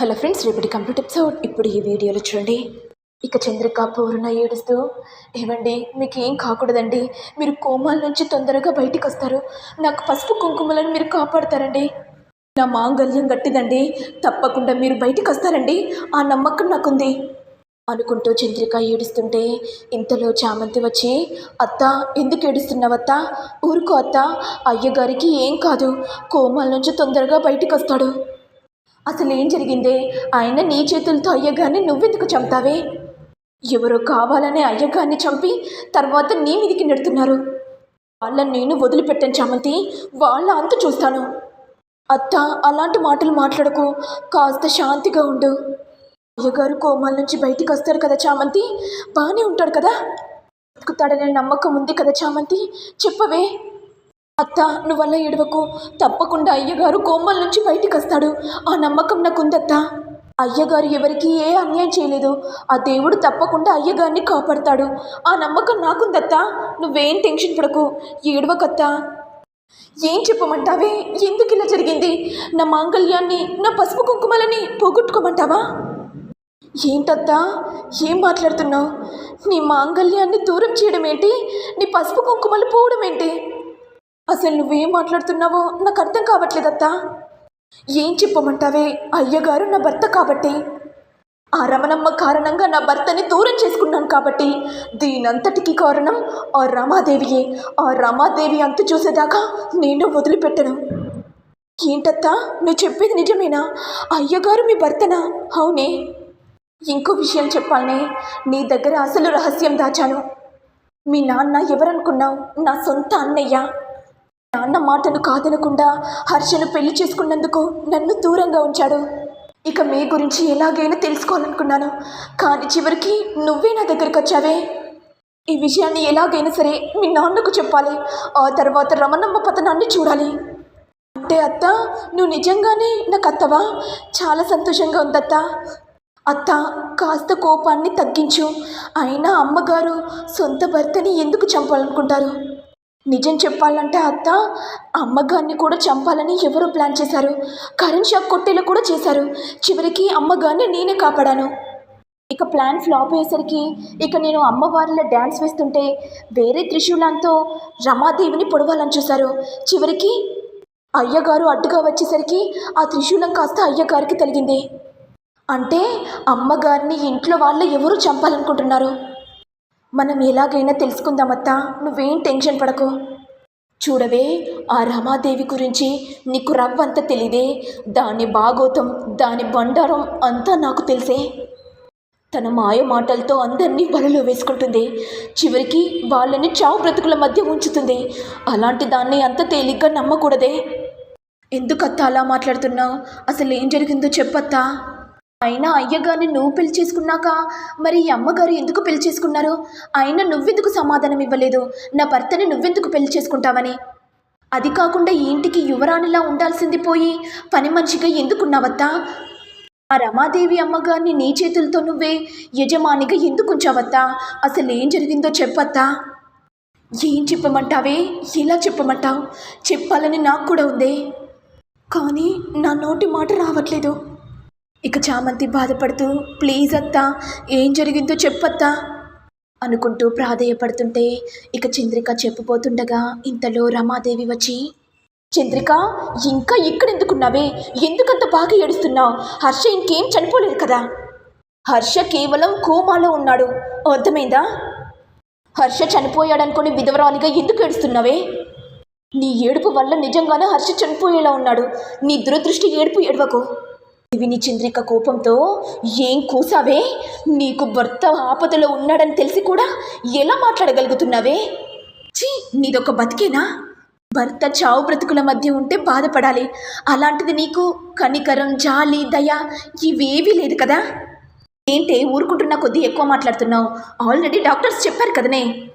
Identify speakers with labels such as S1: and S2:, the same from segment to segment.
S1: Hello friends రేపటి complete episode. ఇప్పుడు ఈ వీడియోలో చూడండి. ఇక చంద్రిక పూర్ణ ఏడుస్తూ ఏమండి మీకు ఏం కాకూడదండి? మీరు కోమాల నుంచి తొందరగా బయటికి వస్తారు. నాకు పసుపు కుంకుమలను మీరు కాపాడతారండి. నా మాంగల్యం గట్టిదండి. తప్పకుండా మీరు బయటికి వస్తారండి. ఆ నమ్మకం నాకుంది. అనుకుంటూ చంద్రిక ఏడుస్తుంటే ఇంతలో చామంతి వచ్చి అత్త ఎందుకు ఏడుస్తున్నావత్త? ఊరుకో అత్త. అయ్యగారికి ఏం కాదు. కోమాల నుంచి తొందరగా బయటికి వస్తాడు. అసలు ఏం జరిగిందే? ఆయన నీ చేతులతో అయ్యగారిని నువ్వెందుకు చంపుతావే? ఎవరో కావాలనే అయ్యగారిని చంపి తర్వాత నీ మీదికి నెడుతున్నారు. వాళ్ళని నేను వదిలిపెట్టాను చామంతి. వాళ్ళ అంత చూస్తాను. అత్త అలాంటి మాటలు మాట్లాడకు. కాస్త శాంతిగా ఉండు. అయ్యగారు కోమాల నుంచి బయటికి వస్తారు కదా చామంతి? బాగానే ఉంటాడు కదా? బతుకుతాడనే నమ్మకం ఉంది కదా చామంతి? చెప్పవే. అత్త నువ్వల్ల ఏడవకు. తప్పకుండా అయ్యగారు కోమల నుంచి బయటికి వస్తాడు. ఆ నమ్మకం నాకుందత్త. అయ్యగారు ఎవరికి ఏ అన్యాయం చేయలేదు. ఆ దేవుడు తప్పకుండా అయ్యగారిని కాపాడతాడు. ఆ నమ్మకం నాకుందత్త. నువ్వేం టెన్షన్ పడకు. ఏడవకత్తా. ఏం చెప్పమంటావే? ఎందుకు ఇలా జరిగింది? నా మాంగళ్యాన్ని నా పసుపు కుంకుమలని పోగొట్టుకోమంటావా? ఏంటత్తా? ఏం మాట్లాడుతున్నావు? నీ మాంగళ్యాన్ని దూరం చేయడం ఏంటి నీ పసుపు కుంకుమలు పోవడం ఏంటి అసలు నువ్వేం మాట్లాడుతున్నావో నాకు అర్థం కావట్లేదత్తా. ఏం చెప్పమంటావే? అయ్యగారు నా భర్త కాబట్టి. ఆ రమణమ్మ కారణంగా నా భర్తని దూరం చేసుకున్నాను కాబట్టి. దీనంతటికి కారణం ఆ రమాదేవియే. ఆ రమాదేవి అంతు చూసేదాకా నేను వదిలిపెట్టను. ఏంటత్తా? నువ్వు చెప్పేది నిజమేనా? అయ్యగారు మీ భర్తనా? అవునే. ఇంకో విషయం చెప్పాలనే. నీ దగ్గర అసలు రహస్యం దాచాను. మీ నాన్న ఎవరనుకున్నావు? నా సొంత అన్నయ్య. నాన్న మాటను కాదనకుండా హర్షను పెళ్ళి చేసుకున్నందుకు నన్ను దూరంగా ఉంచాడు. ఇక మీ గురించి ఎలాగైనా తెలుసుకోవాలనుకున్నాను. కానీ చివరికి నువ్వే నా దగ్గరికి వచ్చావే. ఈ విషయాన్ని ఎలాగైనా సరే మీ నాన్నకు చెప్పాలి. ఆ తర్వాత రమణమ్మ పతనాన్ని చూడాలి. అంటే అత్త నువ్వు నిజంగానే నాకు అత్తవా చాలా సంతోషంగా ఉందత్త. అత్త కాస్త కోపాన్ని తగ్గించు. అయినా అమ్మగారు సొంత భర్తని ఎందుకు చంపాలనుకుంటారు? నిజం చెప్పాలంటే అత్త అమ్మగారిని కూడా చంపాలని ఎవరో ప్లాన్ చేశారు. కరెంట్ షాక్ కొట్టేలా కూడా చేశారు. చివరికి అమ్మగారిని నేనే కాపాడాను. ఇక ప్లాన్ ఫ్లాప్ అయ్యేసరికి ఇక నేను అమ్మవారిలో డ్యాన్స్ వేస్తుంటే వేరే త్రిశూలంతో రమాదేవిని పొడవాలని చూశారు. చివరికి అయ్యగారు అడ్డుగా వచ్చేసరికి ఆ త్రిశూలం కాస్త అయ్యగారికి తగిలింది. అంటే అమ్మగారిని ఇంట్లో వాళ్ళు ఎవరు చంపాలనుకుంటున్నారు. మనం ఎలాగైనా తెలుసుకుందామత్తా నువ్వేం టెన్షన్ పడకు. చూడవే ఆ రమాదేవి గురించి నీకు రవ్వంత తెలియదే దాని బాగోతం దాని బండారం అంతా నాకు తెలిసే. తన మాయ మాటలతో అందరినీ వలలో వేసుకుంటుంది. చివరికి వాళ్ళని చావు బ్రతుకుల మధ్య ఉంచుతుంది. అలాంటి దాన్ని అంత తేలిగ్గా నమ్మకూడదే. ఎందుకత్తా అలా మాట్లాడుతున్నావు అసలు ఏం జరిగిందో చెప్పత్తా? అయినా అయ్యగారిని నువ్వు పెళ్ళి చేసుకున్నాక మరి ఈ అమ్మగారు ఎందుకు పెళ్ళి చేసుకున్నారు ఆయన నువ్వెందుకు సమాధానం ఇవ్వలేదు? నా భర్తని నువ్వెందుకు పెళ్ళి చేసుకుంటావని? అది కాకుండా ఈ ఇంటికి యువరాణిలా ఉండాల్సింది పోయి పని మనిషిగా ఎందుకున్నావత్తా? ఆ రమాదేవి అమ్మగారిని నీ చేతులతో నువ్వే యజమానిగా ఎందుకు ఉంచావత్తా అసలు ఏం జరిగిందో చెప్పత్తా? ఏం చెప్పమంటావే? ఎలా చెప్పమంటావు? చెప్పాలని నాకు కూడా ఉందే. కానీ నా నోటి మాట రావట్లేదు. ఇక చామంతి బాధపడుతూ ప్లీజ్ అత్తా ఏం జరిగిందో చెప్పత్తా అనుకుంటూ ప్రాధేయపడుతుంటే ఇక చంద్రిక చెప్పబోతుండగా ఇంతలో రమాదేవి వచ్చి చంద్రిక ఇంకా ఇక్కడ ఎందుకున్నావే ఎందుకంత బాగా ఏడుస్తున్నావు? హర్ష ఇంకేం చనిపోలేదు కదా? హర్ష కేవలం కోమాలో ఉన్నాడు. అర్థమైందా? హర్ష చనిపోయాడనుకుని విధవరాలిగా ఎందుకు ఏడుస్తున్నావే? నీ ఏడుపు వల్ల నిజంగానే హర్ష చనిపోయేలా ఉన్నాడు. నీ దురదృష్టి ఏడుపు ఏడవకు. విని చంద్రిక కోపంతో ఏం కూసావే? నీకు భర్త ఆపదలో ఉన్నాడని తెలిసి కూడా ఎలా మాట్లాడగలుగుతున్నావే? ఛీ నీదొక బతికేనా? భర్త చావు బ్రతుకుల మధ్య ఉంటే బాధపడాలి. అలాంటిది నీకు కనికరం జాలి దయ ఇవేవీ లేదు కదా? ఏంటే ఊరుకుంటున్న కొద్దీ ఎక్కువ మాట్లాడుతున్నావు? ఆల్రెడీ డాక్టర్స్ చెప్పారు కదనే.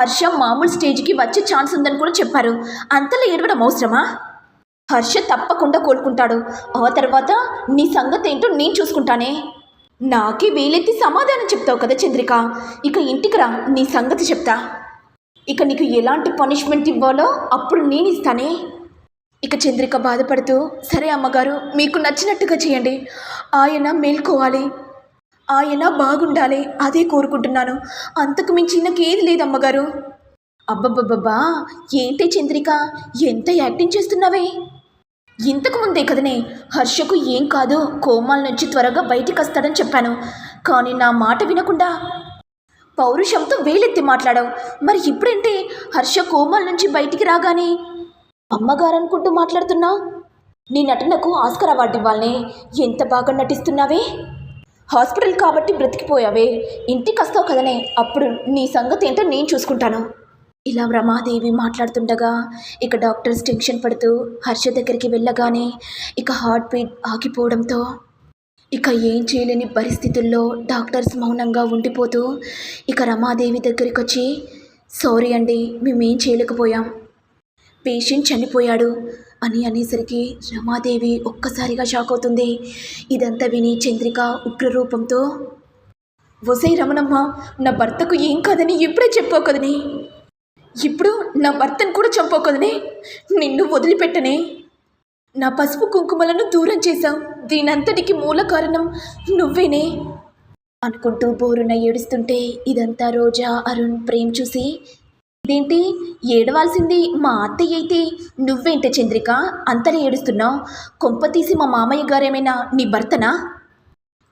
S1: హర్షం మామూలు స్టేజ్కి వచ్చే ఛాన్స్ ఉందని కూడా చెప్పారు. అంతలా ఏడవడం అవసరమా? హర్ష తప్పకుండా కోలుకుంటాడు. ఆ తర్వాత నీ సంగతి ఏంటో నేను చూసుకుంటానే. నాకే వీలెత్తి సమాధానం చెప్తావు కదా చంద్రిక. ఇక ఇంటికి రా నీ సంగతి చెప్తా. ఇక నీకు ఎలాంటి పనిష్మెంట్ ఇవ్వాలో అప్పుడు నేను ఇస్తానే. ఇక చంద్రిక బాధపడుతూ సరే అమ్మగారు మీకు నచ్చినట్టుగా చేయండి. ఆయన మేల్కోవాలి. ఆయన బాగుండాలి అదే కోరుకుంటున్నాను. అంతకు మించి నాకు లేదు అమ్మగారు. అబ్బబ్బబ్బబ్బా ఏంటి చంద్రిక? ఎంత యాక్టింగ్ చేస్తున్నావే? ఇంతకు ముందే కదనే హర్షకు ఏం కాదు కోమాల నుంచి త్వరగా బయటికి వస్తాడని చెప్పాను. కానీ నా మాట వినకుండా పౌరుషంతో వేలెత్తి మాట్లాడావు. మరి ఇప్పుడేంటి? హర్ష కోమాల నుంచి బయటికి రాగానే అమ్మగారు అనుకుంటూ మాట్లాడుతున్నా? నీ నటనకు ఆస్కర్ అవార్డు ఇవ్వాలనే ఎంత బాగా నటిస్తున్నావే? హాస్పిటల్ కాబట్టి బ్రతికిపోయావే. ఇంటికి వస్తావు కదనే అప్పుడు నీ సంగతి ఏంటో నేను చూసుకుంటాను. ఇలా రమాదేవి మాట్లాడుతుండగా ఇక డాక్టర్స్ టెన్షన్ పడుతూ హర్ష దగ్గరికి వెళ్ళగానే ఇక హార్ట్ బీట్ ఆగిపోవడంతో ఇక ఏం చేయలేని పరిస్థితుల్లో డాక్టర్స్ మౌనంగా ఉండిపోతూ ఇక రమాదేవి దగ్గరికి వచ్చి సారీ అండి మేమేం చేయలేకపోయాం. పేషెంట్ చనిపోయాడు అని అనేసరికి రమాదేవి ఒక్కసారిగా షాక్ అవుతుంది. ఇదంతా విని చంద్రిక ఉగ్రరూపంతో వసై రమణమ్మ నా భర్తకు ఏం కాదని ఇప్పుడే చెప్పావు కదనే. ఇప్పుడు నా భర్తను కూడా చంపావు నిన్ను వదిలిపెట్టనే. నా పసుపు కుంకుమలను దూరం చేశావు. దీనంతటికి మూల కారణం నువ్వేనే. అనుకుంటూ బోరున ఏడుస్తుంటే ఇదంతా రోజా అరుణ్ ప్రేమ్ చూసి ఇదేంటి? ఏడవాల్సింది మా అత్తయ్య అయితే. నువ్వేంటి చంద్రిక? అంతలా ఏడుస్తున్నావు. కొంప తీసి మా మామయ్య గారేమైనా నీ భర్తనా?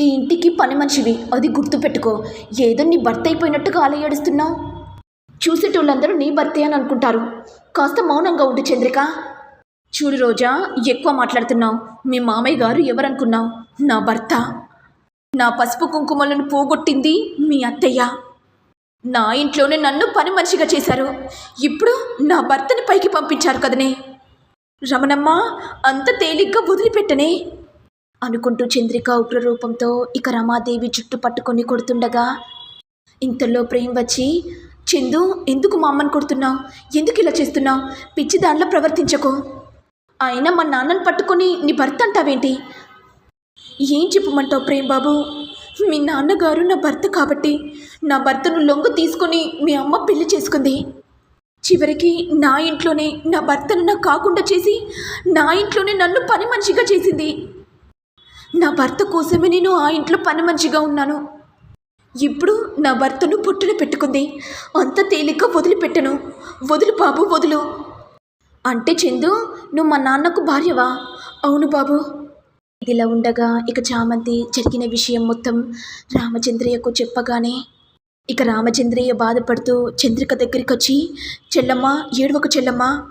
S1: ఈ ఇంటికి పని మనిషివి. అది గుర్తుపెట్టుకో. ఏదో నీ భర్త అయిపోయినట్టుగా అలా ఏడుస్తున్నావు. చూసేటోళ్ళందరూ నీ భర్తే అని అనుకుంటారు. కాస్త మౌనంగా ఉండు చంద్రిక. చూడు రోజా ఎక్కువ మాట్లాడుతున్నావు. మీ మామయ్య గారు ఎవరనుకున్నావు? నా భర్త. నా పసుపు కుంకుమలను పోగొట్టింది మీ అత్తయ్య. నా ఇంట్లోనే నన్ను పని మనిషిగా చేశారు. ఇప్పుడు నా భర్తని పైకి పంపించారు కదనే. రమణమ్మ అంత తేలిగ్గా వదిలిపెట్టనే. అనుకుంటూ చంద్రిక ఉగ్రరూపంతో ఇక రమాదేవి జుట్టు పట్టుకొని కొడుతుండగా ఇంతలో ప్రేమ్ వచ్చి చందు ఎందుకు మా అమ్మని కొడుతున్నావు? ఎందుకు ఇలా చేస్తున్నావు? పిచ్చి దానిలో ప్రవర్తించకు. అయినా మా నాన్నని పట్టుకొని నీ భర్త అంటావేంటి? ఏం చెప్పమంటావు ప్రేమ్ బాబు మీ నాన్నగారు నా భర్త కాబట్టి నా భర్తను లొంగ తీసుకొని మీ అమ్మ పెళ్ళి చేసుకుంది. చివరికి నా ఇంట్లోనే నా భర్తను నాకు కాకుండా చేసి నా ఇంట్లోనే నన్ను పని మనిషిగా చేసింది. నా భర్త కోసమే నేను ఆ ఇంట్లో పని మనిషిగా ఉన్నాను. ఇప్పుడు నా భర్తను పుట్టున పెట్టుకుంది. అంత తేలిక వదిలిపెట్టను. వదులు బాబు వదులు. అంటే చందు నువ్వు మా నాన్నకు భార్యవా? అవును బాబు. ఇదిలా ఉండగా ఇక చామంతి జరిగిన విషయం మొత్తం రామచంద్రయ్యకు చెప్పగానే ఇక రామచంద్రయ్య బాధపడుతూ చంద్రిక దగ్గరికి వచ్చి చెల్లమ్మ ఏడవకు చెల్లమ్మ.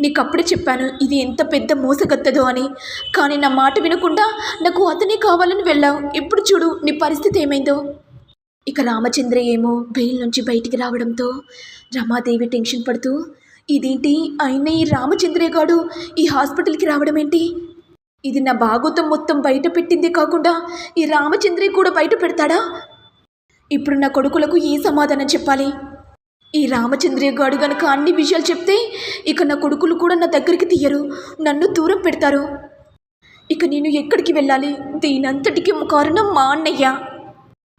S1: నీకు అప్పుడే చెప్పాను ఇది ఎంత పెద్ద మోసగత్తదో అని. కానీ నా మాట వినకుండా నాకు అతనే కావాలని వెళ్ళావు. ఇప్పుడు చూడు నీ పరిస్థితి ఏమైందో. ఇక రామచంద్ర ఏమో బెయిల్ నుంచి బయటికి రావడంతో రమాదేవి టెన్షన్ పడుతూ ఇదేంటి? అయిన ఈ రామచంద్రయ్య గాడు ఈ హాస్పిటల్కి రావడం ఏంటి ఇది నా భాగోతం మొత్తం బయట పెట్టిందే కాకుండా ఈ రామచంద్రయ్య కూడా బయట పెడతాడా? ఇప్పుడు నా కొడుకులకు ఏ సమాధానం చెప్పాలి? ఈ రామచంద్రయ్య గాడు గనుక అన్ని విషయాలు చెప్తే ఇక నా కొడుకులు కూడా నా దగ్గరికి తీయరు నన్ను దూరం పెడతారు. ఇక నేను ఎక్కడికి వెళ్ళాలి? దీనంతటికి కారణం మా అన్నయ్య.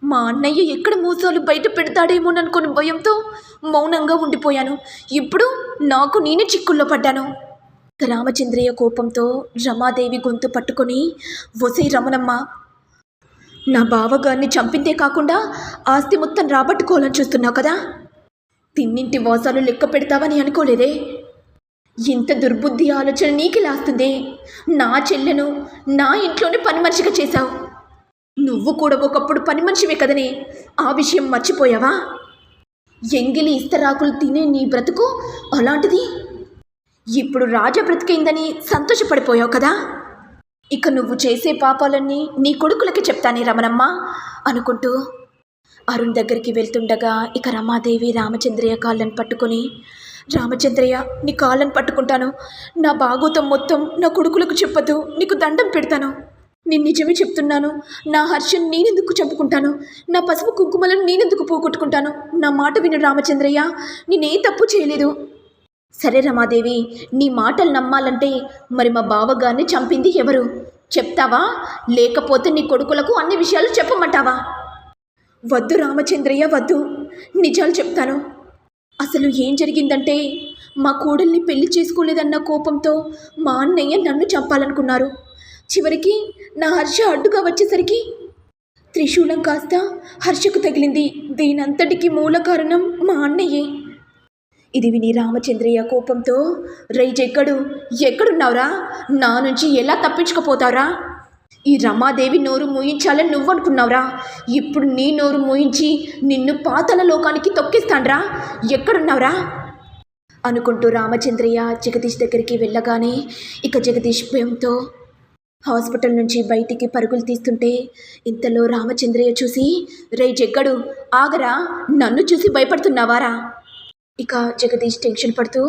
S1: మా అన్నయ్య ఎక్కడ మోసాలు బయట పెడతాడేమోననుకుని భయంతో మౌనంగా ఉండిపోయాను. ఇప్పుడు నాకు నేనే చిక్కుల్లో పడ్డాను. రామచంద్రయ్య కోపంతో రమాదేవి గొంతు పట్టుకొని వసై రమణమ్మ నా బావగారిని చంపిందే కాకుండా ఆస్తి మొత్తం రాబట్టుకోవాలని చూస్తున్నావు కదా? తిన్నింటి మోసాలు లెక్క పెడతావని అనుకోలేదే? ఇంత దుర్బుద్ధి ఆలోచన నీకు లాస్తుంది నా చెల్లెను నా ఇంట్లోనే పని మనిషిగా చేశావు. నువ్వు కూడా ఒకప్పుడు పని మనిషివే కదనే. ఆ విషయం మర్చిపోయావా? ఎంగిలి ఇస్తరాకులు తినే నీ బ్రతుకు అలాంటిది? ఇప్పుడు రాజా బ్రతికైందని సంతోషపడిపోయావు కదా. ఇక నువ్వు చేసే పాపాలన్నీ నీ కొడుకులకి చెప్తానే రమణమ్మ అనుకుంటూ. అరుణ్ దగ్గరికి వెళ్తుండగా ఇక రమాదేవి రామచంద్రయ్య కాళ్ళని పట్టుకొని రామచంద్రయ్య నీ కాళ్ళని పట్టుకుంటాను. నా బాగోతం మొత్తం నా కొడుకులకు చెప్పదు నీకు దండం పెడతాను. నేను నిజమే చెప్తున్నాను. నా హర్షం నేనెందుకు చంపుకుంటాను? నా పసుపు కుంకుమలను నేనెందుకు పోగొట్టుకుంటాను? నా మాట విను రామచంద్రయ్య నేనే తప్పు చేయలేదు. సరే రమాదేవి నీ మాటలు నమ్మాలంటే మరి మా బావగారిని చంపింది ఎవరు? చెప్తావా? లేకపోతే నీ కొడుకులకు అన్ని విషయాలు చెప్పమంటావా? వద్దు రామచంద్రయ్య వద్దు. నిజాలు చెప్తాను. అసలు ఏం జరిగిందంటే మా కోడల్ని పెళ్ళి చేసుకోలేదన్న కోపంతో మా అన్నయ్య నన్ను చంపాలనుకున్నారు. చివరికి నా హర్ష అడ్డుగా వచ్చేసరికి త్రిశూలం కాస్త హర్షకు తగిలింది. దీనంతటికి మూల కారణం మా అన్నయ్యే. ఇది విని రామచంద్రయ్య కోపంతో రైజెక్కడు ఎక్కడున్నావురా? నా నుంచి ఎలా తప్పించుకుపోతారా ఈ రమాదేవి నోరు మూయించాలని నువ్వనుకున్నావురా? ఇప్పుడు నీ నోరు మూయించి నిన్ను పాతల లోకానికి తొక్కిస్తాన్రా? ఎక్కడున్నావురా? అనుకుంటూ రామచంద్రయ్య జగదీష్ దగ్గరికి వెళ్ళగానే ఇక జగదీష్ భయంతో హాస్పిటల్ నుంచి బయటికి పరుగులు తీస్తుంటే ఇంతలో రామచంద్రయ్య చూసి రే జగ్గడు ఆగరా నన్ను చూసి భయపడుతున్నావారా? ఇక జగదీష్ టెన్షన్ పడుతూ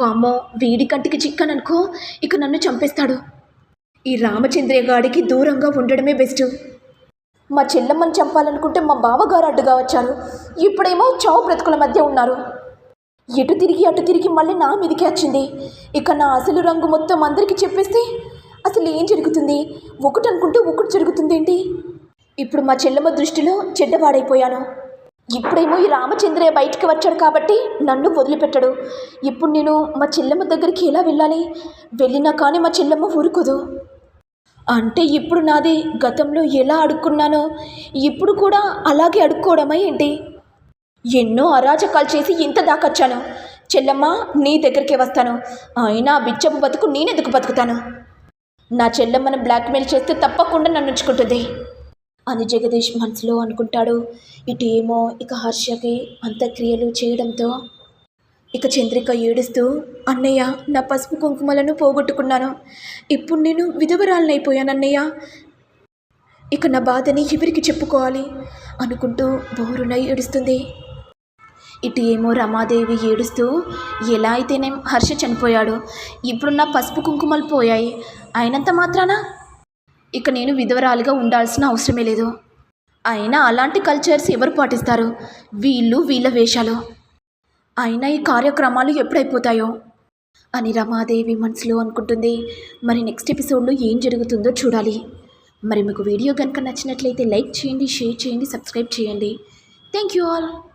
S1: వామ్మో వీడి కంటికి చిక్కననుకో ఇక నన్ను చంపేస్తాడు. ఈ రామచంద్రయ్య గాడికి దూరంగా ఉండడమే బెస్ట్. మా చెల్లమ్మని చంపాలనుకుంటే మా బావగారు అడ్డుగా వచ్చారు. ఇప్పుడేమో చావు బ్రతుకుల మధ్య ఉన్నారు. ఎటు తిరిగి అటు తిరిగి మళ్ళీ నా మీదకి వచ్చింది. ఇక నా అసలు రంగు మొత్తం అందరికీ చెప్పేస్తే అసలు ఏం జరుగుతుంది? ఒకటి అనుకుంటే ఒకటి జరుగుతుంది ఏంటి ఇప్పుడు మా చెల్లెమ్మ దృష్టిలో చెడ్డవాడైపోయాను. ఇప్పుడేమో ఈ రామచంద్రయ్య బయటికి వచ్చాడు కాబట్టి నన్ను వదిలిపెట్టడు. ఇప్పుడు నేను మా చెల్లెమ్మ దగ్గరికి ఎలా వెళ్ళాలి? వెళ్ళినా కానీ మా చెల్లెమ్మ ఊరుకోదు. అంటే ఇప్పుడు నాది గతంలో ఎలా అడుక్కున్నానో ఇప్పుడు కూడా అలాగే అడుక్కోవడమా ఏంటి? ఎన్నో అరాచకాలు చేసి ఇంత దాకొచ్చాను. చెల్లమ్మ నీ దగ్గరికి వస్తాను. అయినా బిచ్చపు బతుకు నేనెందుకు బతుకుతాను? నా చెల్లమ్మను బ్లాక్మెయిల్ చేస్తే తప్పకుండా నన్ను ఉంచుకుంటుంది. అని జగదీష్ మనసులో అనుకుంటాడు. ఇటు ఏమో ఇక హర్షకి అంత్యక్రియలు చేయడంతో ఇక చంద్రిక ఏడుస్తూ అన్నయ్య నా పసుపు కుంకుమలను పోగొట్టుకున్నాను. ఇప్పుడు నేను విధవరాలనైపోయాను అన్నయ్య ఇక నా బాధని ఎవరికి చెప్పుకోవాలి? అనుకుంటూ బోరున ఏడుస్తుంది. ఇటు ఏమో రమాదేవి ఏడుస్తూ ఎలా అయితేనేం హర్ష చనిపోయాడు. ఇప్పుడు నా పసుపు కుంకుమలు పోయాయి. అయినంత మాత్రాన? ఇక నేను విధవరాలుగా ఉండాల్సిన అవసరమే లేదు. అయినా అలాంటి కల్చర్స్ ఎవరు పాటిస్తారు? వీళ్ళు వీళ్ళ వేషాలు. అయినా ఈ కార్యక్రమాలు ఎప్పుడైపోతాయో? అని రమాదేవి మనసులో అనుకుంటుంది. మరి నెక్స్ట్ ఎపిసోడ్లో ఏం జరుగుతుందో చూడాలి. మరి మీకు వీడియో కనుక నచ్చినట్లయితే లైక్ చేయండి షేర్ చేయండి సబ్స్క్రైబ్ చేయండి. Thank you all